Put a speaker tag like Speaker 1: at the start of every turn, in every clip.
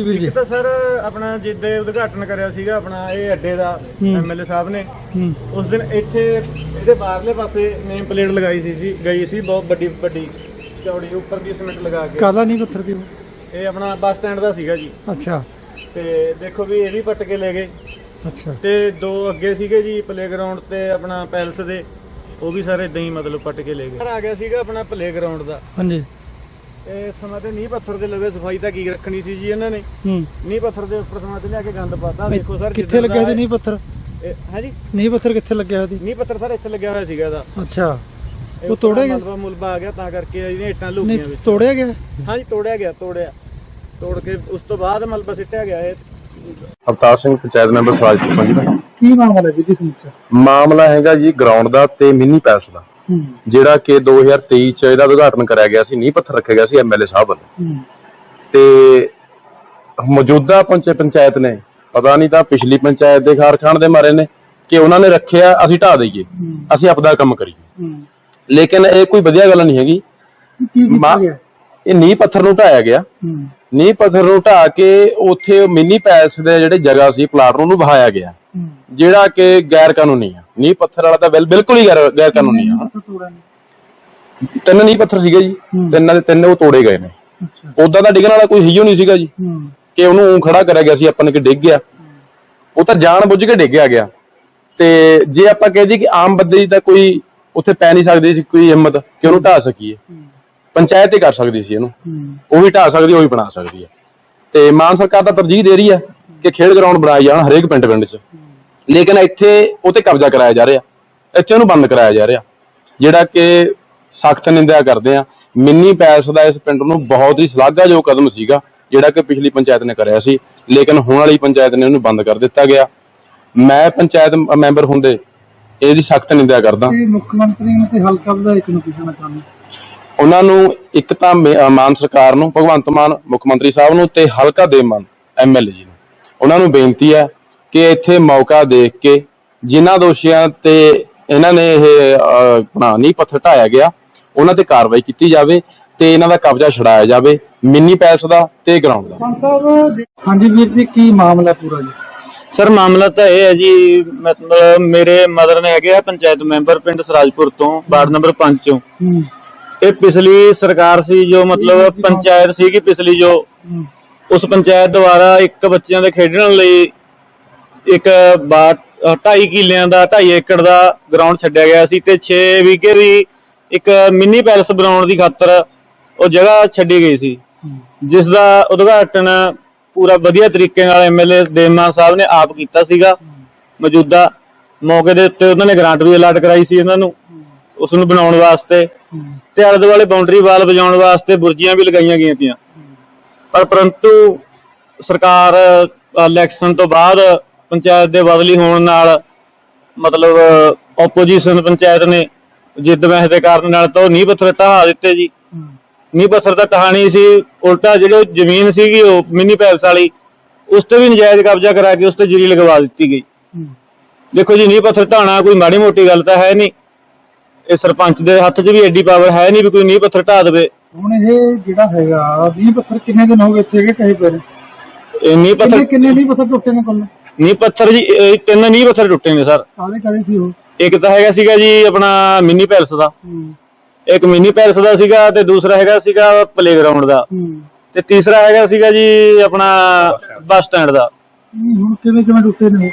Speaker 1: ਜੀ ਵੀਰ ਜੀ।
Speaker 2: ਇੱਕ ਤਾਂ ਸਰ ਆਪਣਾ ਜਿੱਦੇ ਉਦਘਾਟਨ ਕਰਿਆ ਸੀਗਾ ਆਪਣਾ ਇਹ ਅੱਡੇ ਦਾ। ਐਮਐਲਏ ਸਾਹਿਬ ਨੇ ਉਸ ਦਿਨ ਇੱਥੇ ਇਹਦੇ ਬਾਹਰਲੇ ਪਾਸੇ ਨੇਮ ਪਲੇਟ ਲਗਾਈ ਸੀ ਸੀ ਗਈ ਸੀ ਬਹੁਤ ਵੱਡੀ ਵੱਡੀ ਚੌੜੀ ਉੱਪਰ ਦੀ ਸਿਮੈਂਟ ਲਗਾ ਕੇ।
Speaker 1: ਕਾਲਾ ਨਹੀਂ ਪੱਥਰ ਦੀ ਉਹ?
Speaker 2: ਇਹ ਆਪਣਾ ਬੱਸ ਸਟੈਂਡ ਦਾ ਸੀਗਾ ਜੀ।
Speaker 1: ਅੱਛਾ।
Speaker 2: ਤੇ ਦੇਖੋ ਵੀ ਇਹ ਵੀ ਪੱਟ ਕੇ ਲੈ ਗਏ।
Speaker 1: ਅੱਛਾ।
Speaker 2: ਤੇ ਦੋ ਅੱਗੇ ਸੀਗੇ ਜੀ ਪਲੇਗਰਾਉਂਡ ਤੇ ਆਪਣਾ ਪੈਲਸ ਦੇ ਉਹ ਵੀ ਸਾਰੇ ਇਦਾਂ ਹੀ ਮਤਲਬ ਪੱਟ ਕੇ ਲੈ ਗਏ। ਆ ਗਿਆ ਸੀਗਾ ਆਪਣਾ ਪਲੇਗਰਾਉਂਡ ਦਾ।
Speaker 1: ਹਾਂਜੀ।
Speaker 2: ਇਹ ਸਮਾਂ ਤੇ ਨੀਂਹ ਪੱਥਰ ਦੇ ਲਵੇ ਸਫ਼ਾਈ ਤਾਂ ਕੀ ਰੱਖਣੀ ਸੀ ਜੀ ਇਹਨਾਂ ਨੇ?
Speaker 1: ਹੂੰ।
Speaker 2: ਨੀਂਹ ਪੱਥਰ ਦੇ ਉੱਪਰ ਸਮਾਂ ਤੇ ਲਿਆ ਕੇ ਗੰਦ ਪਾਤਾ। ਦੇਖੋ ਸਰ
Speaker 1: ਕਿੱਥੇ ਲੱਗਿਆ ਸੀ ਨਹੀਂ ਪੱਥਰ?
Speaker 2: ਹੈ ਜੀ?
Speaker 1: ਨਹੀਂ ਪੱਥਰ ਕਿੱਥੇ ਲੱਗਿਆ ਸੀ?
Speaker 2: ਨੀਂਹ ਪੱਥਰ ਸਰ ਇੱਥੇ ਲੱਗਿਆ ਹੋਇਆ ਸੀਗਾ ਇਹਦਾ।
Speaker 1: ਅੱਛਾ। ਉਹ ਤੋੜਿਆ ਗਿਆ?
Speaker 2: ਮਲਬਾ ਮੁਲਬਾ ਆ ਗਿਆ ਤਾਂ ਕਰਕੇ ਇਹਦੀਆਂ ਇੱਟਾਂ ਲੁਕੀਆਂ ਵਿੱਚ।
Speaker 1: ਤੋੜਿਆ ਗਿਆ?
Speaker 2: ਹਾਂਜੀ ਤੋੜਿਆ ਗਿਆ ਤੋੜਿਆ। ਤੋੜ ਕੇ ਉਸ ਤੋਂ ਬਾਅਦ ਮਲਬਾ ਸਿੱਟਿਆ ਗਿਆ ਇਹ।
Speaker 3: ਅਵਤਾਰ ਸਿੰਘ ਪੰਚਾਇਤ ਮੈਂਬਰ ਸਰਾਜਪੁਰ ਪੰਜ ਦਾ
Speaker 1: ਕੀ ਮਾਮਲਾ ਹੈ ਜੀ ਸਮੁੱਚਾ
Speaker 3: ਮਾਮਲਾ ਹੈਗਾ ਜੀ ਗਰਾਊਂਡ ਦਾ ਤੇ ਮਿੰਨੀ ਪੈਲਸ ਦਾ। ਜਿਹੜਾ ਕਿ 2023 ਚ ਇਹਦਾ ਉਦਘਾਟਨ ਕਰਾਇਆ ਗਿਆ ਸੀ ਨੀਂਹ ਪੱਥਰ ਰੱਖਿਆ ਗਿਆ ਸੀ ਐਮਐਲਏ ਸਾਹਿਬ ਵੱਲੋਂ। ਤੇ ਮੌਜੂਦਾ ਪੰਚ ਪੰਚਾਇਤ ਨੇ ਪਤਾ ਨਹੀਂ ਤਾਂ ਪਿਛਲੀ ਪੰਚਾਇਤ ਦੇ ਖਾਰਖਾਨ ਦੇ ਮਾਰੇ ਨੇ ਕਿ ਉਹਨਾਂ ਨੇ ਰੱਖਿਆ ਅਸੀਂ ਢਾ ਦਈਏ ਅਸੀਂ ਆਪਦਾ ਕੰਮ ਕਰੀਏ। ਲੇਕਿਨ ਇਹ ਕੋਈ ਵਧੀਆ ਗੱਲ ਨਹੀਂ ਹੈਗੀ। ਇਹ ਨੀਂਹ ਪੱਥਰ ਨੂੰ ਢਾਇਆ ਗਿਆ। ਨੀਂਹ ਪੱਥਰ ਨੂੰ ਢਾ ਕੇ ਉੱਥੇ ਮਿੰਨੀ ਪੈਲਸ ਦੇ ਜਿਹੜੇ ਜਗ੍ਹਾ ਸੀ ਪਲਾਟ ਨੂੰ ਵਹਾਇਆ ਗਿਆ। ਜਿਹੜਾ ਕਿ ਗੈਰ ਕਾਨੂੰਨੀ ਆ। ਨੀਂਹ ਪੱਥਰ ਵਾਲਾ ਤਾਂ ਬਿਲ- ਬਿਲਕੁਲ ਹੀ ਗੈਰ ਗੈਰ ਕਾਨੂੰਨੀ ਆ। ਤਿੰਨ ਨੀਂਹ ਪੱਥਰ ਸੀਗੇ ਜੀ।
Speaker 1: ਹੂੰ।
Speaker 3: ਤਿੰਨਾਂ ਦੇ ਤਿੰਨ ਉਹ ਤੋੜੇ ਗਏ ਨੇ।
Speaker 1: ਅੱਛਾ।
Speaker 3: ਉਦਾਂ ਦਾ ਡਿੱਗਣ ਵਾਲਾ ਕੋਈ ਹੀਓ ਨਹੀਂ ਸੀਗਾ ਜੀ।
Speaker 1: ਹੂੰ।
Speaker 3: ਕਿ ਉਹਨੂੰ ਊਂ ਖੜਾ ਕਰਿਆ ਗਿਆ ਸੀ ਆਪਾਂ ਨੇ ਕਿ ਡਿੱਗ ਗਿਆ। ਉਹ ਤਾਂ ਜਾਣ ਬੁੱਝ ਕੇ ਡਿੱਗਿਆ ਗਿਆ। ਤੇ ਜੇ ਆਪਾਂ ਕਹਿ ਦਈਏ ਕਿ ਆਮ ਬੰਦੇ ਦੀ ਤਾਂ ਕੋਈ ਉੱਥੇ ਪੈ ਨਹੀਂ ਸਕਦੀ ਸੀ ਕੋਈ ਹਿੰਮਤ ਕਿ ਉਹਨੂੰ ਢਾ ਸਕੀਏ। ਪੰਚਾਇਤ ਹੀ ਕਰ ਸਕਦੀ ਸੀ ਇਹਨੂੰ।
Speaker 1: ਹੂੰ।
Speaker 3: ਉਹ ਵੀ ਢਾ ਸਕਦੀ ਉਹ ਵੀ ਬਣਾ ਸਕਦੀ ਹੈ ਤੇ ਮਾਨ ਸਰਕਾਰ ਤਾਂ ਤਰਜੀਹ ਦੇ ਰਹੀ ਹੈ ਕਿ ਖੇਡ ਗਰਾਊਂਡ ਬਣਾਏ ਜਾਣ ਹਰੇਕ ਪਿੰਡ ਪਿੰਡ 'ਚ। ਲੇਕਿਨ ਇੱਥੇ ਉਹ ਤੇ ਕਬਜ਼ਾ ਕਰਾਇਆ ਜਾ ਰਿਹਾ। ਇੱਥੇ ਉਹਨੂੰ ਬੰਦ ਕਰਾਇਆ ਜਾ ਰਿਹਾ। ਜਿਹੜਾ ਕਿ ਸਖਤ ਨਿੰਦਿਆ ਕਰਦੇ ਆ। ਮਿੰਨੀ ਪੈਲਸ ਦਾ ਇਸ ਪਿੰਡ ਨੂੰ ਬਹੁਤ ਹੀ ਸ਼ਲਾਘਾਯੋਗ ਕਦਮ ਸੀਗਾ ਜਿਹੜਾ ਕਿ ਪਿਛਲੀ ਪੰਚਾਇਤ ਨੇ ਕਰਿਆ ਸੀ। ਲੇਕਿਨ ਹੁਣ ਵਾਲੀ ਪੰਚਾਇਤ ਨੇ ਉਹਨੂੰ ਬੰਦ ਕਰ ਦਿੱਤਾ ਗਿਆ। ਮੈਂ ਪੰਚਾਇਤ ਮੈਂਬਰ ਹੁੰਦੇ ਇਹਦੀ ਸਖਤ ਨਿੰਦਿਆ ਕਰਦਾ।
Speaker 1: ਮੁੱਖ ਮੰਤਰੀ ਨੂੰ ਤੇ ਹਲਕਾ ਵਿਧਾਇਕ ਨੂੰ ਪੁੱਛਣਾ ਚਾਹੁੰਦਾ।
Speaker 3: ਉਹਨਾਂ ਨੂੰ ਇੱਕ ਤਾਂ ਮਾਨ ਸਰਕਾਰ ਨੂੰ ਭਗਵੰਤ ਮਾਨ ਮੁੱਖ ਮੰਤਰੀ ਸਾਹਿਬ ਨੂੰ ਤੇ ਹਲਕਾ ਦੇ ਮਾਨ ਐਮਐਲਏ ਜੀ ਉਹਨਾਂ ਨੂੰ ਬੇਨਤੀ ਹੈ ਕਿ ਇੱਥੇ ਮੌਕਾ ਦੇਖ ਕੇ ਜਿਨ੍ਹਾਂ ਦੋਸ਼ੀਆਂ ਤੇ ਇਹਨਾਂ ਨੇ ਇਹ ਆਪਣਾ ਨੀਂਹ ਪੱਥਰ ਢਾਇਆ ਗਿਆ ਉਹਨਾਂ ਤੇ ਕਾਰਵਾਈ ਕੀਤੀ ਜਾਵੇ ਤੇ ਇਹਨਾਂ ਦਾ ਕਬਜ਼ਾ ਛਡਾਇਆ ਜਾਵੇ ਮਿੰਨੀ ਪੈਲਸ ਦਾ ਤੇ ਗਰਾਊਂਡ ਦਾ।
Speaker 1: ਹਾਂਜੀ ਵੀਰ ਜੀ ਕੀ ਮਾਮਲਾ ਪੂਰਾ ਜੀ?
Speaker 2: ਸਰ ਮਾਮਲਾ ਤਾਂ ਇਹ ਹੈ ਜੀ ਮਤਲਬ ਮੇਰੇ ਮਦਰ ਨੇ ਹੈਗੇ ਆ ਪੰਚਾਇਤ ਮੈਂਬਰ ਪਿੰਡ ਸਰਾਜਪੁਰ ਤੋਂ ਵਾਰਡ ਨੰਬਰ 5 ਚੋਂ। ਇਹ ਪਿਛਲੀ ਸਰਕਾਰ ਸੀ ਜੋ ਮਤਲਬ ਪੰਚਾਇਤ ਸੀਗੀ ਪਿਛਲੀ ਜੋ। ਉਸ ਪੰਚਾਇਤ ਦੁਆਰਾ ਇੱਕ ਬੱਚਿਆਂ ਦੇ ਖੇਡਣ ਲਈ ਇੱਕ ਬਾ 2.5 ਕਿੱਲਿਆਂ ਦਾ, ਢਾਈ ਏਕੜ ਦਾ ਗਰਾਊਂਡ ਛੱਡਿਆ ਗਿਆ ਸੀ ਤੇ 6 ਵਿਗੇ ਦੀ ਇੱਕ ਮਿੰਨੀ ਪੈਲਸ ਬਣਾਉਣ ਦੀ ਖਾਤਰ ਉਹ ਜਗ੍ਹਾ ਛੱਡੀ ਗਈ ਸੀ। ਜਿਸ ਦਾ ਉਦਘਾਟਨ ਪੂਰਾ ਵਧੀਆ ਤਰੀਕੇ ਨਾਲ ਐਮਐਲਏ ਦੇਮਾ ਸਾਹਿਬ ਨੇ ਆਪ ਕੀਤਾ ਸੀਗਾ। ਮੌਜੂਦਾ ਮੌਕੇ ਦੇ ਉੱਤੇ ਉਹਨਾਂ ਨੇ ਗ੍ਰਾਂਟ ਵੀ ਅਲਾਟ ਕਰਾਈ ਸੀ ਇਹਨਾਂ ਨੂੰ, ਉਸ ਨੂੰ ਬਣਾਉਣ ਵਾਸਤੇ। ਤੇ ਆਲੇ ਦੁਆਲੇ ਬਾਉਂਡਰੀ ਵਾਲ ਵਜਾਉਣ ਵਾਸਤੇ ਬੁਰਜੀਆਂ ਵੀ ਲਗਾਈਆਂ ਗਈਆਂ ਤੀਆਂ ਪਰ ਪਰੰਤੂ ਸਰਕਾਰ ਇਲੈਕਸ਼ਨ ਤੋਂ ਬਾਅਦ ਪੰਚਾਇਤ ਦੇ ਬਦਲੀ ਹੋਣ ਨਾਲ ਮਤਲਬ ਆਪੋਜੀਸ਼ਨ ਪੰਚਾਇਤ ਨੇ ਜਿੱਦ ਵਹਿ ਦੇ ਕਾਰਨ ਨਾਲ ਤਾਂ ਉਹ ਨੀਂਹ ਪੱਥਰ ਢਾਹ ਦਿੱਤੇ ਜੀ। ਨੀਂਹ ਪੱਥਰ ਦਾ ਕਹਾਣੀ ਸੀ ਉਲਟਾ ਜਿਹੜੀ ਜ਼ਮੀਨ ਸੀਗੀ ਉਹ ਮਿੰਨੀ ਪੈਲਸ ਵਾਲੀ ਉਸ ਤੇ ਵੀ ਨਜਾਇਜ਼ ਕਬਜ਼ਾ ਕਰਾ ਕੇ ਉਸ ਤੇ ਜਰੀ ਲਗਵਾ ਦਿੱਤੀ ਗਈ। ਦੇਖੋ ਜੀ ਨੀਂਹ ਪੱਥਰ ਢਾਣਾ ਕੋਈ ਮਾੜੀ ਮੋਟੀ ਗੱਲ ਤਾਂ ਹੈ ਨਹੀਂ। ਇਹ ਸਰਪੰਚ ਦੇ ਹੱਥ 'ਚ ਵੀ ਐਡੀ ਪਾਵਰ ਹੈ ਨਹੀਂ ਵੀ ਕੋਈ ਨੀਂਹ ਪੱਥਰ ਢਾ ਦੇਵੇ।
Speaker 1: ਹੁਣ ਇਹ ਜਿਹੜਾ ਹੈਗਾ 20 ਪੱਥਰ ਕਿੰਨੇ ਦਿਨ ਹੋ ਗਏ ਇੱਥੇ ਕਿ ਕਹੇ ਪਏ ਨੇ?
Speaker 2: ਇਹ ਨੀਂਹ
Speaker 1: ਕਿੰਨੇ
Speaker 2: ਪੱਥਰ
Speaker 1: ਕਿੰਨੇ ਨਹੀਂ ਪੱਥਰ ਟੁੱਟੇ ਨੇ ਕੋਲ
Speaker 2: ਨੀਂਹ ਪੱਥਰ ਜੀ ਇਹ ਤਿੰਨ ਨੀਂਹ ਪੱਥਰ ਟੁੱਟੇ ਨੇ ਸਰ।
Speaker 1: ਕਾਹਦੇ ਕਾਹਦੇ ਸੀ ਉਹ?
Speaker 2: ਇੱਕ ਤਾਂ ਹੈਗਾ ਸੀਗਾ ਜੀ ਆਪਣਾ ਮਿੰਨੀ ਪੈਲਸ ਦਾ।
Speaker 1: ਹੂੰ।
Speaker 2: ਇੱਕ ਮਿੰਨੀ ਪੈਲਸ ਦਾ ਸੀਗਾ ਤੇ ਦੂਸਰਾ ਹੈਗਾ ਸੀਗਾ ਪਲੇਗਰਾਉਂਡ ਦਾ।
Speaker 1: ਹੂੰ।
Speaker 2: ਤੇ ਤੀਸਰਾ ਹੈਗਾ ਸੀਗਾ ਜੀ ਆਪਣਾ ਬੱਸ ਸਟੈਂਡ ਦਾ।
Speaker 1: ਨਹੀਂ, ਹੁਣ ਕਿਵੇਂ ਕਿਵੇਂ ਟੁੱਟੇ ਨੇ ਉਹ?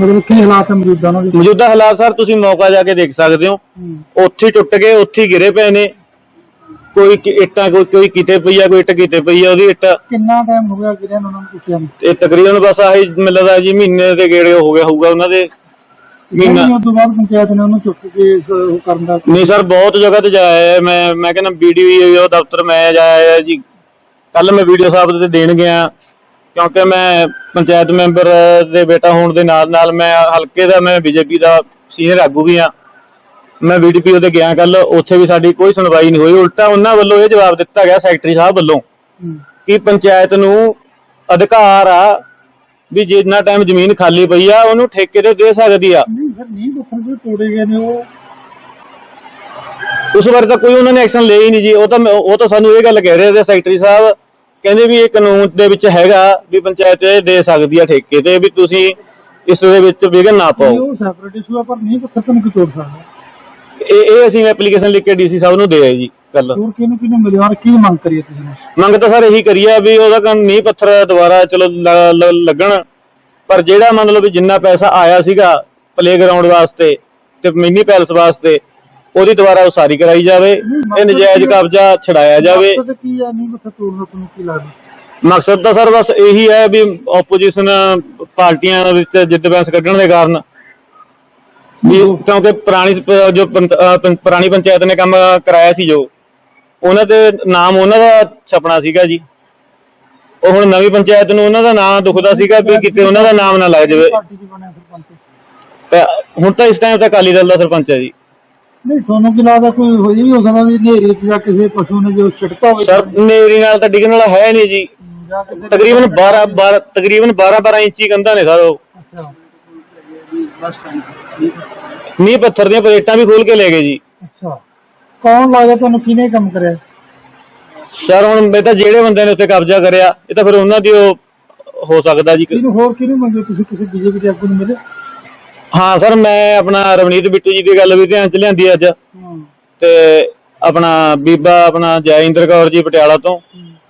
Speaker 1: ਮਤਲਬ ਕੀ ਹਾਲਾਤ ਹੈ ਮੌਜੂਦਾ ਉਹਨਾਂ ਦੇ?
Speaker 2: ਮੌਜੂਦਾ ਹਾਲਾਤ ਸਰ ਤੁਸੀਂ ਮੌਕਾ ਜਾ ਕੇ ਦੇਖ ਸਕਦੇ ਹੋ।
Speaker 1: ਹੂੰ।
Speaker 2: ਉੱਥੇ ਹੀ ਟੁੱਟ ਗਏ ਉੱਥੇ ਹੀ ਗਿਰੇ ਪਏ ਨੇ। ਕੋਈ ਕਿ- ਇੱਟਾਂ ਕੋਈ ਕੋਈ ਕਿਤੇ ਪਈ ਆ ਕੋਈ ਇੱਟ ਕਿਤੇ ਪਈ ਆ ਉਹਦੀ ਇੱਟ।
Speaker 1: ਕਿੰਨਾ ਟਾਈਮ ਹੋ ਗਿਆ ਗਿਰਿਆ ਨੂੰ ਉਹਨਾਂ ਨੂੰ ਪੁੱਛਿਆ ਨਹੀਂ
Speaker 2: ਇਹ ਤਕਰੀਬਨ ਬਸ ਆਹੀ ਮੈਨੂੰ ਲੱਗਦਾ ਜੀ ਮਹੀਨੇ ਦੇ ਗੇੜੇ ਹੋ ਗਿਆ ਹੋਊਗਾ ਉਹਨਾਂ ਦੇ। ਮਹੀਨਾ
Speaker 1: ਉਸ ਤੋਂ ਬਾਅਦ ਪੰਚਾਇਤ ਨੇ ਉਹਨੂੰ ਚੁੱਕ ਕੇ ਇਸ ਉਹ ਕਰਨ ਦਾ
Speaker 2: ਨਹੀਂ ਸਰ ਬਹੁਤ ਜਗ੍ਹਾ ਤੇ ਜਾਇਆ ਹੈ। ਮੈਂ ਮੈਂ ਕਹਿੰਦਾ ਵੀਡੀਓ ਦਫ਼ਤਰ ਮੈਂ ਜਾਇਆ ਹੈ ਜੀ। ਕੱਲ ਮੈਂ ਵੀਡੀਓ ਸਾਹਿਬ ਦੇ ਦੇਣ ਗਿਆ। ਕਿਉਂਕਿ ਮੈਂ ਪੰਚਾਇਤ ਮੈਂਬਰ ਦੇ ਬੇਟਾ ਹੋਣ ਦੇ ਨਾਲ ਨਾਲ ਮੈਂ ਹਲਕੇ ਦਾ ਮੈਂ ਬੀਜੇਪੀ ਦਾ ਸੀਨੀਅਰ ਆਗੂ ਵੀ ਆ। ਮੈਂ ਵੀਡੀਪੀ ਉਹਦੇ ਗਿਆ ਕੱਲ ਉੱਥੇ ਵੀ ਸਾਡੀ ਕੋਈ ਸੁਣਵਾਈ ਨਹੀਂ ਹੋਈ। ਉਲਟਾ ਉਹਨਾਂ ਵੱਲੋਂ ਇਹ ਜਵਾਬ ਦਿੱਤਾ ਗਿਆ ਸੈਕਟਰੀ ਸਾਹਿਬ ਵੱਲੋਂ। ਕਿ ਪੰਚਾਇਤ ਨੂੰ ਅਧਿਕਾਰ ਆ ਵੀ ਜਿੰਨਾ ਟਾਈਮ ਜ਼ਮੀਨ ਖਾਲੀ ਪਈ ਆ ਉਹਨੂੰ ਠੇਕੇ ਤੇ ਦੇ ਸਕਦੀ ਆ।
Speaker 1: ਨਹੀਂ ਫਿਰ ਨਹੀਂ ਪੱਥਰ ਜੋ ਤੋੜੇ ਗਏ ਨੇ ਉਹ।
Speaker 2: ਉਸ ਬਾਰੇ ਤਾਂ ਕੋਈ ਉਹਨਾਂ ਨੇ ਐਕਸ਼ਨ ਲਿਆ ਹੀ ਨਹੀਂ ਜੀ। ਉਹ ਤਾਂ ਉਹ ਤਾਂ ਸਾਨੂੰ ਇਹ ਗੱਲ ਕਹਿ ਰਹੇ ਸੀ ਸੈਕਟਰੀ ਸਾਹਿਬ ਕਹਿੰਦੇ ਵੀ ਇਹ ਕਾਨੂੰਨ ਦੇ ਵਿੱਚ ਹੈਗਾ ਵੀ ਪੰਚਾਇਤ ਇਹ ਦੇ ਸਕਦੀ ਆ ਠੇਕੇ ਤੇ ਵੀ ਤੁਸੀਂ ਇਸ ਦੇ ਵਿੱਚ ਵਿਘਨ ਨਾ ਪਾਓ।
Speaker 1: ਉਹ ਸੈਪਰੇਟ ਇਸ਼ੂ ਆ ਪਰ ਨਹੀਂ ਤੋਂ ਨਹੀਂ ਤੋੜ ਸਕਦਾ?
Speaker 2: ਇਹ ਇਹ ਅਸੀਂ ਐਪਲੀਕੇਸ਼ਨ ਲਿਖ ਕੇ ਡੀਸੀ ਸਾਹਿਬ ਨੂੰ ਦੇ ਆਏ ਜੀ ਕੱਲ
Speaker 1: ਹੋਰ ਕਿਹਨੂੰ ਕਿਹਨੂੰ ਮਿਲਿਆ? ਔਰ ਕੀ ਮੰਗ ਕਰੀਏ ਤੁਸੀਂ?
Speaker 2: ਮੰਗ ਤਾਂ ਸਰ ਇਹੀ ਕਰੀ ਆ ਵੀ ਉਹਦਾ ਕੰਮ ਨੀਂਹ ਪੱਥਰ ਦੁਬਾਰਾ ਚਲੋ ਲ- ਲ- ਲੱਗਣ। ਪਰ ਜਿਹੜਾ ਮੰਨ ਲਓ ਵੀ ਜਿੰਨਾ ਪੈਸਾ ਆਇਆ ਸੀਗਾ ਪਲੇਗਰਾਉਂਡ ਵਾਸਤੇ ਤੇ ਮਿੰਨੀ ਪੈਲਸ ਵਾਸਤੇ ਉਹਦੀ ਦੁਬਾਰਾ ਉਸਾਰੀ ਕਰਾਈ ਜਾਵੇ ਇਹ ਨਜਾਇਜ਼ ਕਬਜ਼ਾ ਛਡਾਇਆ ਜਾਵੇ।
Speaker 1: ਮਕਸਦ ਕੀ ਆ? ਨਹੀਂ ਤੁਹਾਨੂੰ ਕੀ ਲੱਗਦਾ
Speaker 2: ਮਕਸਦ ਤਾਂ ਸਰ ਬਸ ਇਹੀ ਹੈ ਵੀ ਆਪੋਜੀਸ਼ਨ ਪਾਰਟੀਆਂ ਵਿੱਚ ਜਿੱਦ ਬਹਿਸ ਕੱਢਣ ਦੇ ਕਾਰਨ ਵੀ ਕਿਉਂਕਿ ਪੁਰਾਣੀ ਪ- ਜੋ ਪੰਤ- ਅਹ ਪੰ- ਪੁਰਾਣੀ ਪੰਚਾਇਤ ਨੇ ਕੰਮ ਕਰਾਇਆ ਸੀ ਜੋ ਉਹਨਾਂ ਦੇ ਨਾਮ ਉਹਨਾਂ ਦਾ ਛਪਣਾ ਸੀਗਾ ਜੀ। ਉਹ ਹੁਣ ਨਵੀਂ ਪੰਚਾਇਤ ਨੂੰ ਉਹਨਾਂ ਦਾ ਨਾਮ ਦੁਖਦਾ ਸੀਗਾ ਵੀ ਕਿਤੇ ਉਹਨਾਂ ਦਾ ਨਾਮ ਨਾ ਲੱਗ ਜਾਵੇ।
Speaker 1: ਪਾਰਟੀ ਦੀ ਬਣਿਆ ਸਰਪੰਚ
Speaker 2: ਤੇ ਹੁਣ ਤਾਂ ਇਸ ਟਾਈਮ ਤਾਂ ਅਕਾਲੀ ਦਲ ਦਾ ਸਰਪੰਚ ਹੈ ਜੀ।
Speaker 1: ਨਹੀਂ ਤੁਹਾਨੂੰ ਕੀ ਲੱਗਦਾ ਕੋਈ ਹੋਈ ਹੋ ਸਕਦਾ ਵੀ ਨੇਰੇ ਚ ਜਾਂ ਕਿਸੇ ਪਸ਼ੂ ਨੇ ਜੋ ਛਿੜਕਾ ਹੋਵੇ
Speaker 2: ਸਰ ਮੇਰੀ ਨਾਲ ਤਾਂ ਡਿੱਗਣ ਵਾਲਾ ਹੈ ਨਹੀਂ ਜੀ।
Speaker 1: ਜਾਂ ਕਿਸੇ
Speaker 2: ਤਕਰੀਬਨ 12 12 ਤਕਰੀਬਨ 12 12 ਇੰਚੀ ਕੰਧਾਂ ਨੇ ਸਰ ਉਹ।
Speaker 1: ਅੱਛਾ। ਬਸ ਠੀਕ ਹੈ।
Speaker 2: ਨੀਂਹ ਪੱਥਰ ਦੀਆਂ ਪਲੇਟਾਂ ਵੀ ਖੋਲ ਕੇ ਲੈ ਗਏ ਜੀ।
Speaker 1: ਅੱਛਾ। ਕੌਣ ਲੱਗਦਾ ਤੁਹਾਨੂੰ? ਕਿਹਨੇ ਕੰਮ ਕਰਿਆ?
Speaker 2: ਸਰ ਹੁਣ ਇਹ ਤਾਂ ਜਿਹੜੇ ਬੰਦੇ ਨੇ ਉੱਤੇ ਕਬਜ਼ਾ ਕਰਿਆ ਇਹ ਤਾਂ ਫਿਰ ਉਹਨਾਂ ਦੀ ਉਹ ਹੋ ਸਕਦਾ ਜੀ। ਕਿ-
Speaker 1: ਕਿਹਨੂੰ ਹੋਰ ਕਿਹਨੂੰ ਮੰਗੇ? ਤੁਸੀਂ ਕਿਸੇ ਬੀਜੇਪੀ ਦੇ ਆਗੂ ਨੂੰ ਮਿਲੇ?
Speaker 2: ਹਾਂ ਸਰ ਮੈਂ ਆਪਣਾ ਰਵਨੀਤ ਬਿੱਟੂ ਜੀ ਦੀ ਗੱਲ ਵੀ ਧਿਆਨ ਚ ਲਿਆਂਦੀ ਅੱਜ।
Speaker 1: ਹੂੰ।
Speaker 2: ਤੇ ਆਪਣਾ ਬੀਬਾ ਆਪਣਾ ਜੈਇੰਦਰ ਕੌਰ ਜੀ ਪਟਿਆਲਾ ਤੋਂ।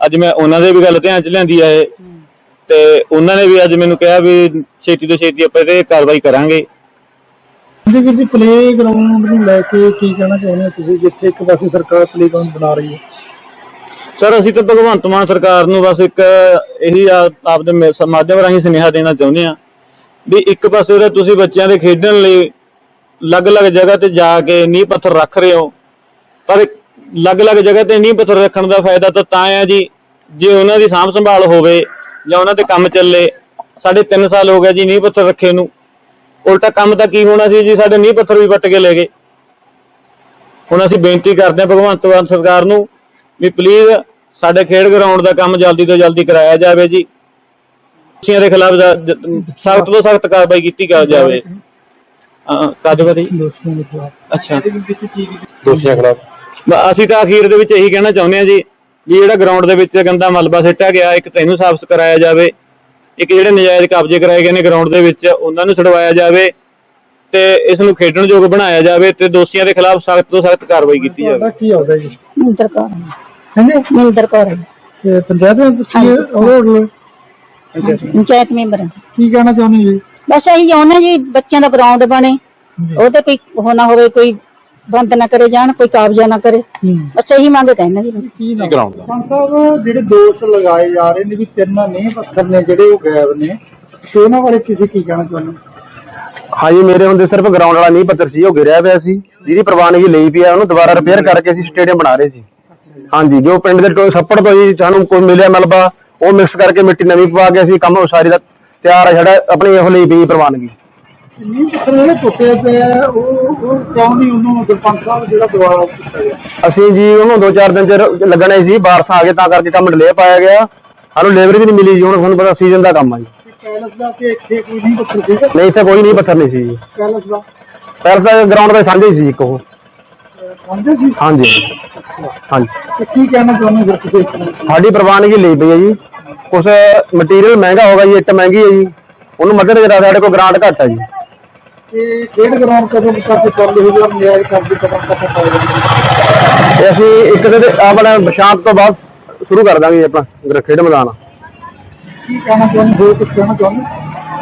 Speaker 2: ਅੱਜ ਮੈਂ ਉਹਨਾਂ ਦੇ ਵੀ ਗੱਲ ਧਿਆਨ ਚ ਲਿਆਂਦੀ ਆ ਇਹ। ਤੇ ਉਹਨਾਂ ਨੇ ਵੀ ਅੱਜ ਮੈਨੂੰ ਕਿਹਾ ਵੀ ਛੇਤੀ ਤੋਂ ਛੇਤੀ ਆਪਾਂ ਇਹਦੇ ਕਾਰਵਾਈ ਕਰਾਂਗੇ।
Speaker 1: ਜੀ ਜੀ ਪਲੇ ਗਰਾਊਂਡ ਨੂੰ ਲੈ ਕੇ ਕੀ ਕਹਿਣਾ ਚਾਹੁੰਦੇ ਹੋ ਤੁਸੀਂ ਜਿੱਥੇ ਇੱਕ ਪਾਸੇ ਸਰਕਾਰ ਪਲੇ ਗਰਾਊਂਡ ਬਣਾ ਰਹੀ ਹੈ?
Speaker 2: ਸਰ ਅਸੀਂ ਤਾਂ ਭਗਵੰਤ ਮਾਨ ਸਰਕਾਰ ਨੂੰ ਬਸ ਇੱਕ ਇਹੀ ਆਪਦੇ ਮਾਧਿਅਮ ਰਾਹੀਂ ਸੁਨੇਹਾ ਦੇਣਾ ਚਾਹੁੰਦੇ ਆ ਵੀ ਇੱਕ ਪਾਸੇ ਉਹਦੇ ਤੁਸੀਂ ਬੱਚਿਆਂ ਦੇ ਖੇਡਣ ਲਈ ਅਲੱਗ-ਅਲੱਗ ਜਗ੍ਹਾ ਤੇ ਜਾ ਕੇ ਨੀਂਹ ਪੱਥਰ ਰੱਖ ਰਹੇ ਹੋ। ਪਰ ਅਲੱਗ-ਅਲੱਗ ਜਗ੍ਹਾ ਤੇ ਨੀਂਹ ਪੱਥਰ ਰੱਖਣ ਦਾ ਫਾਇਦਾ ਤਾਂ ਤਾਂ ਆ ਜੀ ਜੇ ਉਹਨਾਂ ਦੀ ਸਾਂਭ ਸੰਭਾਲ ਹੋਵੇ। ਜਾਂ ਉਹਨਾਂ ਤੇ ਕੰਮ ਚੱਲੇ ਸਾਡੇ 3 ਸਾਲ ਹੋ ਗਏ ਜੀ ਨੀਂਹ ਪੱਥਰ ਰੱਖੇ ਨੂੰ। ਉਲਟਾ ਕੰਮ ਤਾਂ ਕੀ ਹੋਣਾ ਸੀ ਜੀ ਸਾਡੇ ਨੀਂਹ ਪੱਥਰ ਵੀ ਵੱਟ ਕੇ ਲੈ ਗਏ। ਹੁਣ ਅਸੀਂ ਬੇਨਤੀ ਕਰਦੇ ਹਾਂ ਭਗਵੰਤ ਮਾਨ ਸਰਕਾਰ ਨੂੰ ਵੀ ਪਲੀਜ਼ ਸਾਡੇ ਖੇਡ ਗਰਾਊਂਡ ਦਾ ਕੰਮ ਜਲਦੀ ਤੋਂ ਜਲਦੀ ਕਰਾਇਆ ਜਾਵੇ ਜੀ। ਦੋਸ਼ੀਆਂ ਦੇ ਖਿਲਾਫ ਸਖਤ ਤੋਂ ਸਖਤ ਕਾਰਵਾਈ ਕੀਤੀ ਜਾਵੇ।
Speaker 1: ਦੇ ਖਿਲਾਫ।
Speaker 2: ਅੱਛਾ।
Speaker 4: ਦੋਸ਼ੀਆਂ ਖਿਲਾਫ।
Speaker 2: ਬ- ਅਸੀਂ ਤਾਂ ਅਖੀਰ ਦੇ ਵਿੱਚ ਇਹੀ ਕਹਿਣਾ ਚਾਹੁੰਦੇ ਹਾਂ ਜੀ ਵੀ ਜਿਹੜਾ ਗਰਾਊਂਡ ਦੇ ਵਿੱਚ ਗੰਦਾ ਮਲਬਾ ਸਿੱਟਿਆ ਗਿਆ ਇੱਕ ਤੈਨੂੰ ਸਾਫ਼ ਕਰਾਇਆ ਜਾਵੇ ਇੱਕ ਜਿਹੜੇ ਨਜਾਇਜ਼ ਕਬਜ਼ੇ ਕਰਾਏ ਗਏ ਨੇ ਗਰਾਊਂਡ ਦੇ ਵਿੱਚ ਉਹਨਾਂ ਨੂੰ ਛਡਵਾਇਆ ਜਾਵੇ ਤੇ ਇਸ ਨੂੰ ਖੇਡਣ ਯੋਗ ਬਣਾਇਆ ਜਾਵੇ ਤੇ ਦੋਸ਼ੀਆਂ ਦੇ ਖਿਲਾਫ ਸਖਤ ਤੋਂ ਸਖਤ ਕਾਰਵਾਈ ਕੀਤੀ ਜਾਵੇ।
Speaker 1: ਕੀ ਆਉਂਦਾ ਜੀ?
Speaker 5: ਮਿੰਦਰ ਕੌਰ
Speaker 1: ਹਾਂਜੀ?
Speaker 5: ਮਿੰਦਰ ਕੌਰ
Speaker 1: ਤੇ ਪੰਚਾਇਤ ਦੇ ਤੁਸੀਂ ਉਹ
Speaker 5: ਪੰਚਾਇਤ ਮੈਂਬਰ।
Speaker 1: ਕੀ ਕਹਿਣਾ ਚਾਹੁੰਦੇ ਜੀ?
Speaker 5: ਬਸ ਇਹੀ ਚਾਹੁੰਦੇ ਜੀ ਬੱਚਿਆਂ ਦਾ ਗਰਾਊਂਡ ਬਣੇ। ਉਹ ਤੇ ਕੋਈ ਨਾ ਹੋਵੇ ਕੋਈ ਬੰਦ ਨਾ ਕਰੇ ਜਾਣ ਕੋਈ ਕਾਬਜ਼ਾ ਨਾ ਕਰੇ।
Speaker 1: ਹੂੰ।
Speaker 5: ਬਸ ਇਹੀ ਮੰਗ ਕਹਿੰਦੇ ਜੀ।
Speaker 1: ਕੀ ਨਾ
Speaker 4: ਗਰਾਊਂਡ ਦਾ।
Speaker 1: ਪੰਜ ਸਾਹਿਬ ਜਿਹੜੇ ਦੋਸ਼ ਲਗਾਏ ਜਾ ਰਹੇ ਨੇ ਵੀ ਤਿੰਨ ਨਹੀਂ ਪੱਥਰ ਨੇ ਜਿਹੜੇ ਉਹ ਗਾਇਬ ਨੇ ਤੇ ਉਹਨਾਂ ਬਾਰੇ ਤੁਸੀਂ ਕੀ ਕਹਿਣਾ ਚਾਹੁੰਦੇ ਹੋ?
Speaker 4: ਹਾਂਜੀ ਮੇਰੇ ਹੁੰਦੇ ਸਿਰਫ ਗਰਾਊਂਡ ਵਾਲਾ ਨਹੀਂ ਪੱਤਰ ਸੀ ਉਹ ਗਿਰਿਆ ਪਿਆ ਸੀ। ਜਿਹਦੀ ਪ੍ਰਵਾਨਗੀ ਲਈ ਪਈ ਆ ਉਹਨੂੰ ਦੁਬਾਰਾ ਰਿਪੇਅਰ ਕਰਕੇ ਅਸੀਂ ਸਟੇਡੀਅਮ ਬਣਾ ਰਹੇ ਸੀ। ਹਾਂਜੀ ਜੋ ਪਿੰਡ ਦੇ ਛੱਪੜ ਤੋਂ ਜੀ ਸਾਨੂੰ ਕੋਈ ਮਿਲਿਆ ਮਲਬਾ ਉਹ ਮਿਕਸ ਕਰਕੇ ਮਿੱਟੀ ਨਵੀਂ ਪਵਾ ਕੇ ਅਸੀਂ ਕੰਮ ਉਸਾਰੀ ਦਾ ਤਿਆਰ ਆ ਜਿਹੜਾ ਆਪਣੀ ਇਹੋ ਲਈ ਪਈ ਪ੍ਰਵਾਨਗੀ।
Speaker 1: ਨਹੀਂ ਪੱਥਰ ਜਿਹੜੇ ਟੁੱਟੇ ਪਏ ਆ ਉਹ ਉਹ ਕਿਉਂ ਨਹੀਂ ਉਹਨੂੰ ਸਰਪੰਚ ਸਾਹਿਬ ਜਿਹੜਾ ਦੁਆਰਾ ਕੀਤਾ ਗਿਆ।
Speaker 4: ਅਸੀਂ ਜੀ ਉਹਨੂੰ ਦੋ ਚਾਰ ਦਿਨ ਚ ਰ- ਲੱਗਣੇ ਸੀ ਬਾਰਸਾਂ ਆ ਗਏ ਤਾਂ ਕਰਕੇ ਕੰਮ ਡਿਲੇ ਪਾਇਆ ਗਿਆ। ਸਾਨੂੰ ਲੇਬਰ ਵੀ ਨਹੀਂ ਮਿਲੀ ਜੀ ਹੁਣ ਤੁਹਾਨੂੰ ਪਤਾ ਸੀਜ਼ਨ ਦਾ ਕੰਮ ਆ ਜੀ।
Speaker 1: ਤੇ ਕੈਲਸ ਦਾ ਇੱਥੇ ਕੋਈ ਨਹੀਂ ਪੱਥਰ ਸੀਗਾ?
Speaker 4: ਨਹੀਂ ਇੱਥੇ ਕੋਈ ਨਹੀਂ ਪੱਥਰ ਨਹੀਂ ਸੀ ਜੀ।
Speaker 1: ਕੈਲਸ ਦਾ?
Speaker 4: ਪਹਿਲਾਂ ਤਾਂ ਗਰਾਊਂਡ ਦੇ ਸਾਂਝੇ ਸੀ ਇੱਕ ਉਹ।
Speaker 1: ਸਮਝੇ ਸੀ?
Speaker 4: ਹਾਂਜੀ। ਹਾਂਜੀ।
Speaker 1: ਤੇ ਕੀ ਕਹਿਣਾ ਚਾਹੁੰਦੇ ਹੋ ਫਿਰ ਤੁਸੀਂ? ਇਸ ਨੂੰ?
Speaker 4: ਸਾਡੀ ਪ੍ਰਵਾਨਗੀ ਲਈ ਪਈ ਹੈ ਜੀ। ਕੁਛ ਮਟੀਰੀਅਲ ਮਹਿੰਗਾ ਹੋਗਾ ਜੀ ਇੱਟ ਮਹਿੰਗੀ ਹੈ ਜੀ। ਉਹਨੂੰ ਮੱਦੇ ਨਜ਼ਰ ਸਾਡੇ ਕੋਲ ਗ੍ਰਾਂਟ ਘੱਟ ਹੈ ਜੀ।
Speaker 1: ਤੇ ਖੇਡ ਗਰਾਊਂਡ ਕਦੋਂ ਤੱਕ ਚੱਲਦੇ ਹੋ ਜਾਂ ਨਿਆਇ ਕਰਦੇ ਕਦੋਂ ਤੱਕ ਪਾਏਗਾ
Speaker 4: ਤੇ ਅਸੀਂ ਇੱਕ ਦਿਨ ਆਪਣਾ ਸ਼ਾਮ ਤੋਂ ਬਾਅਦ ਸ਼ੁਰੂ ਕਰ ਦਾਂਗੇ ਗਰ- ਖੇਡ ਮੈਦਾਨ
Speaker 1: ਕੀ ਕਹਿਣਾ ਚਾਹੁੰਦੇ ਹੋ? ਕੁਝ ਕਹਿਣਾ ਚਾਹੁੰਦੇ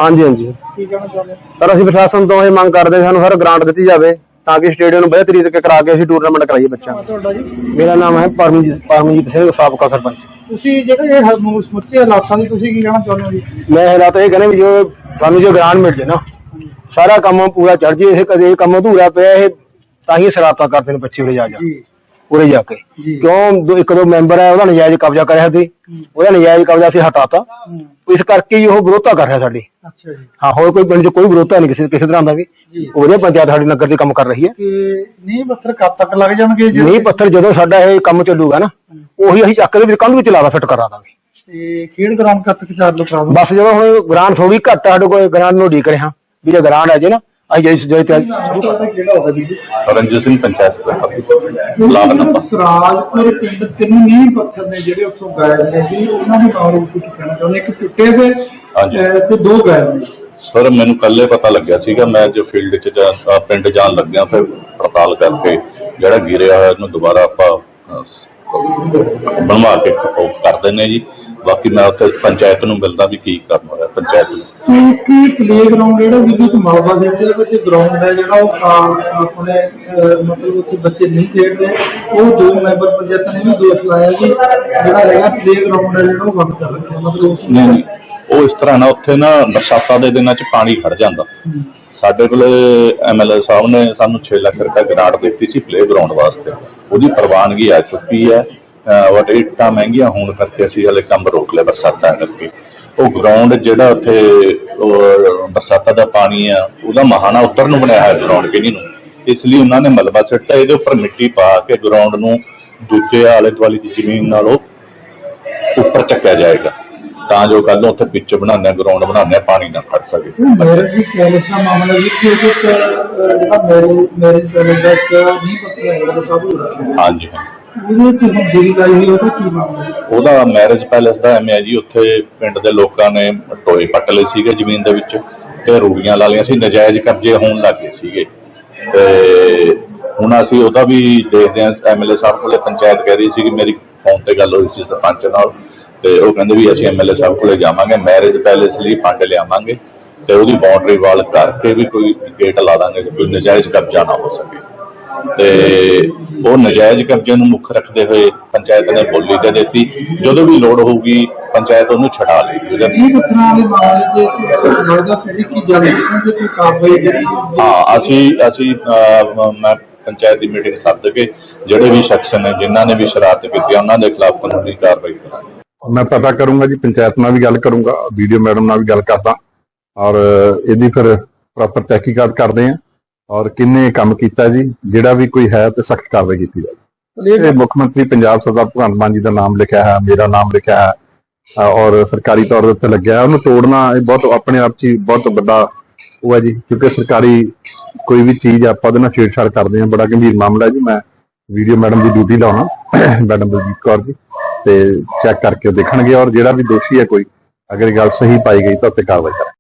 Speaker 4: ਹਾਂਜੀ ਹਾਂਜੀ।
Speaker 1: ਕੀ ਕਹਿਣਾ ਚਾਹੁੰਦੇ
Speaker 4: ਪਰ ਅਸੀਂ ਪ੍ਰਸ਼ਾਸਨ ਤੋਂ ਇਹ ਮੰਗ ਕਰਦੇ ਸਾਨੂੰ ਸਰ ਗ੍ਰਾਂਟ ਦਿੱਤੀ ਜਾਵੇ ਤਾਂ ਕਿ ਸਟੇਡੀਅਮ ਨੂੰ ਵਧੀਆ ਤਰੀਕੇ ਕਰਾ ਕੇ ਅਸੀਂ ਟੂਰਨਾਮੈਂਟ ਕਰਾਈਏ ਬੱਚਿਆਂ ਦਾ ਮੇਰਾ ਨਾਮ ਹੈ ਪਰਮਜੀਤ ਪਰਮਜੀਤ ਸਿੰਘ ਸਾਬਕਾ ਸਰਪੰਚ।
Speaker 1: ਤੁਸੀਂ ਜਿਹੜੇ ਇਹ ਸਮੁੱਚੇ ਹਾਲਾਤਾਂ ਦੀ ਤੁਸੀਂ ਕੀ ਕਹਿਣਾ ਚਾਹੁੰਦੇ ਹੋ ਜੀ?
Speaker 4: ਮੈਂ ਹਾਲਾਤ ਇਹ ਕਹਿੰਦਾ ਵੀ ਜੋ ਸਾਨੂੰ ਜੋ ਗ੍ਰਾਂਟ ਮਿਲ ਜੇ ਨਾ ਸਾਰਾ ਕੰਮ ਪੂਰਾ ਚੜ ਜੇ ਇਹ ਕਦੇ ਇਹ ਕੰਮ ਅਧੂਰਾ ਪਿਆ ਇਹ ਤਾਂ ਹੀ ਸ਼ਰਾਰਤਾਂ ਕਰਦੇ ਨੇ ਬੱਚੇ ਉਰੇ ਜਾ ਜਾ
Speaker 1: ਜੀ।
Speaker 4: ਉਰੇ ਜਾ ਕੇ।
Speaker 1: ਜੀ।
Speaker 4: ਕਿਉਂ ਦੋ- ਇੱਕ ਦੋ ਮੈਂਬਰ ਹੈ ਉਹਦਾ ਨਜਾਇਜ਼ ਕਬਜ਼ਾ ਕਰਿਆ ਸੀ। ਉਹਦਾ ਨਜਾਇਜ਼ ਕਬਜ਼ਾ ਸੀ ਹਟਾਤਾ। ਇਸ ਕਰਕੇ ਹੀ ਉਹ ਵਿਰੋਧਤਾ ਕਰ ਰਿਹਾ ਸਾਡੀ।
Speaker 1: ਅੱਛਾ ਜੀ।
Speaker 4: ਹਾਂ ਹੋਰ ਕੋਈ ਪਿੰਡ 'ਚ ਕੋਈ ਵਿਰੋਧਤਾ ਨਹੀਂ ਕਿਸੇ ਕਿਸੇ ਤਰ੍ਹਾਂ ਦਾ ਵੀ।
Speaker 1: ਜੀ।
Speaker 4: ਉਹ ਵਧੀਆ ਪੰਚਾਇਤ ਸਾਡੀ ਨਗਰ ਦੀ ਕੰਮ ਕਰ ਰਹੀ ਹੈ।
Speaker 1: ਕਿ ਨੀਂਹ ਪੱਥਰ ਕਦ ਤੱਕ ਲੱਗ ਜਾਣਗੇ ਜੀ?
Speaker 4: ਨਹੀਂ ਪੱਥਰ ਜਦੋਂ ਸਾਡਾ ਇਹ ਕੰਮ ਚੱਲੂਗਾ ਨਾ ਉਹੀ ਅਸੀਂ ਚੱਕ ਦੇ ਵਿੱਚ ਕੰਧ ਵਿੱਚ ਲਾਵਾ ਫਿੱਟ ਕਰਾ ਦਾਂਗੇ।
Speaker 1: ਤੇ ਖੇਡ ਗਰਾਊਂਡ ਕਦ ਤੱਕ ਚਾਲੂ ਕਰਾ ਦੋ
Speaker 4: ਬਸ ਜਦੋਂ ਹੁਣ ਗ੍ਰਾਂਟ ਥੋੜੀ ਘੱਟ ਆ, ਸਾਡੇ ਕੋਲ ਗ੍ਰਾਂਟ ਨੂੰ ਡੀ ਕਰਿਆ ਵੀ ਜੇ ਗ੍ਰਾਂਟ ਹੈ ਜੇ ਨਾ ਅਸੀਂ ਜੇ ਜੇ ਤਿਆਰੀ
Speaker 1: ਕਿਹੜਾ ਹੋਗਾ ਜੀ
Speaker 6: ਰਣਜੀਤ ਸਿੰਘ ਪੰਚਾਇਤ ਸਭਾ ਬਲਾਕ ਨੰਬਰ।
Speaker 1: ਸਰਾਜਪੁਰ ਪਿੰਡ ਤਿੰਨ ਨੀਂਹ ਪੱਥਰ ਨੇ ਜਿਹੜੇ ਉੱਥੋਂ ਗਾਇਬ ਨੇ ਜੀ ਉਹਨਾਂ ਦੇ ਬਾਰੇ ਵਿੱਚ ਕੀ ਕਹਿਣਾ ਚਾਹੁੰਦੇ ਇੱਕ ਟੁੱਟੇ ਹੋਏ
Speaker 6: ਹਾਂਜੀ।
Speaker 1: ਅਹ, ਤੇ ਦੋ ਗਾਇਬ ਨੇ।
Speaker 6: ਸਰ ਮੈਨੂੰ ਕੱਲੇ ਪਤਾ ਲੱਗਿਆ ਸੀਗਾ ਮੈਂ ਜੋ ਫੀਲਡ 'ਚ ਜਾ- ਪਿੰਡ ਜਾਣ ਲੱਗਿਆ ਫਿਰ ਪੜਤਾਲ ਕਰਕੇ ਜਿਹੜਾ ਗਿਰਿਆ ਹੋਇਆ ਇਹਨੂੰ ਦੁਬਾਰਾ ਆਪਾਂ ਬਣਵਾ ਕੇ ਉਹ ਕਰ ਦਿੰਦੇ ਜੀ। ਬਾਕੀ ਮੈਂ ਉੱਥੇ ਪੰਚਾਇਤ ਨੂੰ ਮਿਲਦਾ ਵੀ ਕੀ ਕਰਨਾ ਹੈ ਪੰਚਾਇਤ ਨੂੰ।
Speaker 1: ਕੀ ਪਲੇ ਗਰਾਊਂਡ ਜਿਹੜਾ ਵਿੱਚ ਮਾਲਵਾ ਦੇ ਵਿੱਚ ਗਰਾਊਂਡ ਹੈ ਜਿਹੜਾ ਉਹ ਆਪਣੇ ਅਹ, ਮਤਲਬ ਉੱਥੇ ਬੱਚੇ ਨਹੀਂ ਖੇਡਦੇ ਉਹ ਦੋ ਮੈਂਬਰ ਪੰਚਾਇਤ ਨੇ ਵੀ ਦੋਸ਼ ਲਾਇਆ ਜੀ ਜਿਹੜਾ ਹੈਗਾ ਪਲੇ ਗਰਾਊਂਡ ਹੈ ਜਿਹੜਾ ਉਹ ਬੰਦ ਕਰ ਰੱਖਿਆ ਮਤਲਬ ਉਸ
Speaker 6: ਨਹੀਂ ਨਹੀਂ ਉਹ ਇਸ ਤਰ੍ਹਾਂ ਨਾ ਉੱਥੇ ਨਾ ਬਰਸਾਤਾਂ ਦੇ ਦਿਨਾਂ 'ਚ ਪਾਣੀ ਖੜ ਜਾਂਦਾ। ਸਾਡੇ ਕੋਲ ਐਮਐਲਏ ਸਾਹਿਬ ਨੇ ਸਾਨੂੰ 6 ਲੱਖ ਰੁਪਏ ਗ੍ਰਾਂਟ ਦਿੱਤੀ ਸੀ ਪਲੇ ਗਰਾਊਂਡ ਵਾਸਤੇ। ਉਹਦੀ ਪ੍ਰਵਾਨਗੀ ਆ ਚੁੱਕੀ ਹੈ। ਵਟ ਇੱਟਾਂ ਮਹਿੰਗੀਆਂ ਹੋਣ ਕਰਕੇ ਅਸੀਂ ਹਲੇ ਕੰਮ ਰੋਕ ਲਿਆ ਬਰਸਾਤਾਂ ਕਰਕੇ। ਉਹ ਗਰਾਊਂਡ ਜਿਹੜਾ ਉੱਥੇ ਬਰਸਾਤਾਂ ਦਾ ਪਾਣੀ ਆ ਉਹਦਾ ਮਹਾਨਾ ਉੱਤਰ ਨੂੰ ਬਣਾਇਆ ਹੋਇਆ ਗਰਾਊਂਡ ਕਿਨੀ ਨੂੰ। ਇਸ ਲਈ ਉਹਨਾਂ ਨੇ ਮਲਬਾ ਸਿੱਟਾ ਇਹਦੇ ਉੱਪਰ ਮਿੱਟੀ ਪਾ ਕੇ ਗਰਾਊਂਡ ਨੂੰ ਦੂਜੇ ਆਲੇ ਦੁਆਲੇ ਦੀ ਜ਼ਮੀਨ ਨਾਲੋਂ ਉੱਪਰ ਚੱਕਿਆ ਜਾਏਗਾ। ਤਾਂ ਜੋ ਕੱਲ ਨੂੰ ਉੱਥੇ ਪਿੱਚ ਬਣਾਉਂਦੇ ਗਰਾਊਂਡ ਬਣਾਉਂਦੇ ਆ, ਪਾਣੀ ਨਾ ਖੜ ਸਕੇ।
Speaker 1: ਮੇਰੇ ਜੀ ਪੈਲਸ ਦਾ ਮਾਮਲਾ ਵੀ ਕਿ ਉਹਦੇ ਚ ਅਹ, ਜਿਹੜਾ ਮੇਰੇ ਮੇਰੇ ਪੈਲਸ ਦਾ ਇੱਕ ਨਹੀਂ ਪਤਾ ਹੈ ਉਹਦਾ ਸਭ ਹੋ ਰਿਹਾ
Speaker 6: ਹਾਂਜੀ। ਹਾਂ
Speaker 1: ਉਹਦੇ ਜਿਹੜੀ ਲਾਈ ਹੋਈ ਉਹਦਾ ਕੀ ਮਾਮਲਾ
Speaker 6: ਉਹਦਾ ਮੈਰਿਜ ਪੈਲੇਸ ਦਾ ਐਵੇਂ ਹੈ ਜੀ, ਉੱਥੇ ਪਿੰਡ ਦੇ ਲੋਕਾਂ ਨੇ ਟੋਏ ਪੱਟ ਲਏ ਸੀਗੇ ਜ਼ਮੀਨ ਦੇ ਵਿੱਚ ਤੇ ਰੂੜੀਆਂ ਲਾ ਲਈਆਂ ਸੀ, ਨਜਾਇਜ਼ ਕਬਜ਼ੇ ਹੋਣ ਲੱਗੇ ਸੀਗੇ। ਤੇ ਹੁਣ ਅਸੀਂ ਉਹਦਾ ਵੀ ਦੇਖਦੇ ਹਾਂ ਐਮਐਲਏ ਸਾਹਿਬ ਕੋਲੇ ਪੰਚਾਇਤ ਕਹਿ ਰਹੀ ਸੀ ਕਿ ਮੇਰੀ ਫੋਨ ਤੇ ਗੱਲ ਹੋਈ ਸੀ ਸਰਪੰਚ ਨਾਲ ਤੇ ਉਹ ਕਹਿੰਦੇ ਵੀ ਅਸੀਂ ਐਮਐਲਏ ਸਾਹਿਬ ਕੋਲੇ ਜਾਵਾਂਗੇ ਮੈਰਿਜ ਪੈਲੇਸ ਲਈ ਫੰਡ ਲਿਆਵਾਂਗੇ ਤੇ ਉਹਦੀ ਬਾਉਂਡਰੀ ਵਾਲ ਕਰਕੇ ਵੀ ਕੋਈ ਗੇਟ ਲਾ ਦਾਂਗੇ ਕਿ ਕੋਈ ਨਜਾਇਜ਼ ਕਬਜ਼ਾ ਨਾ ਹੋ ਸਕੇ। ਤੇ ਉਹ ਨਜਾਇਜ਼ ਕਬਜ਼ੇ ਨੂੰ ਮੁੱਖ ਰੱਖਦੇ ਹੋਏ ਪੰਚਾਇਤ ਨੇ ਬੋਲੀ ਦੇ ਦਿੱਤੀ। ਜਦੋਂ ਵੀ ਲੋੜ ਹੋਊਗੀ ਪੰਚਾਇਤ ਉਹਨੂੰ ਛਡਾ
Speaker 1: ਜਿਹੜੀ
Speaker 6: ਹਾਂ? ਅਸੀਂ ਅਸੀਂ ਅਹ, ਮੈਂ ਪੰਚਾਇਤ ਦੀ ਮੀਟਿੰਗ ਸੱਦ ਕੇ ਜਿਹੜੇ ਵੀ ਸ਼ਖਸ ਨੇ ਜਿਨ੍ਹਾਂ ਨੇ ਵੀ ਸ਼ਰਾਰਤ ਕੀਤੀ ਉਹਨਾਂ ਦੇ ਖਿਲਾਫ ਕਾਨੂੰਨੀ ਕਾਰਵਾਈ ਕਰਾਂਗੇ।
Speaker 7: ਮੈਂ ਪਤਾ ਕਰੂੰਗਾ ਜੀ ਪੰਚਾਇਤ ਨਾਲ ਵੀ ਗੱਲ ਕਰੂੰਗਾ ਵੀਡੀਓ ਮੈਡਮ ਨਾਲ ਵੀ ਗੱਲ ਕਰਦਾ। ਔਰ ਇਹਦੀ ਫਿਰ ਪ੍ਰੋਪਰ ਤਹਿਕੀਕਾਤ ਕਰਦੇ ਆਂ ਔਰ ਕਿੰਨੇ ਕੰਮ ਕੀਤਾ ਜੀ? ਜਿਹੜਾ ਵੀ ਕੋਈ ਹੈ ਤੇ ਸਖਤ ਕਾਰਵਾਈ ਕੀਤੀ ਜਾਵੇ। ਇਹ ਮੁੱਖ ਮੰਤਰੀ ਪੰਜਾਬ ਸਰਦਾਰ ਭਗਵੰਤ ਮਾਨ ਜੀ ਦਾ ਨਾਮ ਲਿਖਿਆ ਹੈ, ਮੇਰਾ ਨਾਮ ਲਿਖਿਆ ਹੈ ਔਰ ਸਰਕਾਰੀ ਤੌਰ ਦੇ ਉੱਤੇ ਲੱਗਿਆ ਉਹਨੂੰ ਤੋੜਨਾ ਇਹ ਬਹੁਤ ਆਪਣੇ ਆਪ 'ਚ ਹੀ ਬਹੁਤ ਵੱਡਾ ਉਹ ਹੈ ਜੀ, ਕਿਉਂਕਿ ਸਰਕਾਰੀ ਕੋਈ ਵੀ ਚੀਜ਼ ਆਪਾਂ ਉਹਦੇ ਨਾਲ ਛੇੜਛਾੜ ਕਰਦੇ ਹਾਂ। ਬੜਾ ਗੰਭੀਰ ਮਾਮਲਾ ਜੀ। ਮੈਂ ਵੀਡੀਓ ਮੈਡਮ ਦੀ ਡਿਊਟੀ ਲਾਉਣਾ, ਮੈਡਮ ਬਲਜੀਤ ਕੌਰ ਜੀ, ਤੇ ਚੈੱਕ ਕਰਕੇ ਦੇਖਣਗੇ। ਔਰ ਜਿਹੜਾ ਵੀ ਦੋਸ਼ੀ ਹੈ ਕੋਈ, ਅਗਰ ਇਹ ਗੱਲ ਸਹੀ ਪਾਈ ਗਈ ਤਾਂ ਉੱਤੇ ਕਾਰਵਾਈ ਕਰਾਂਗੇ।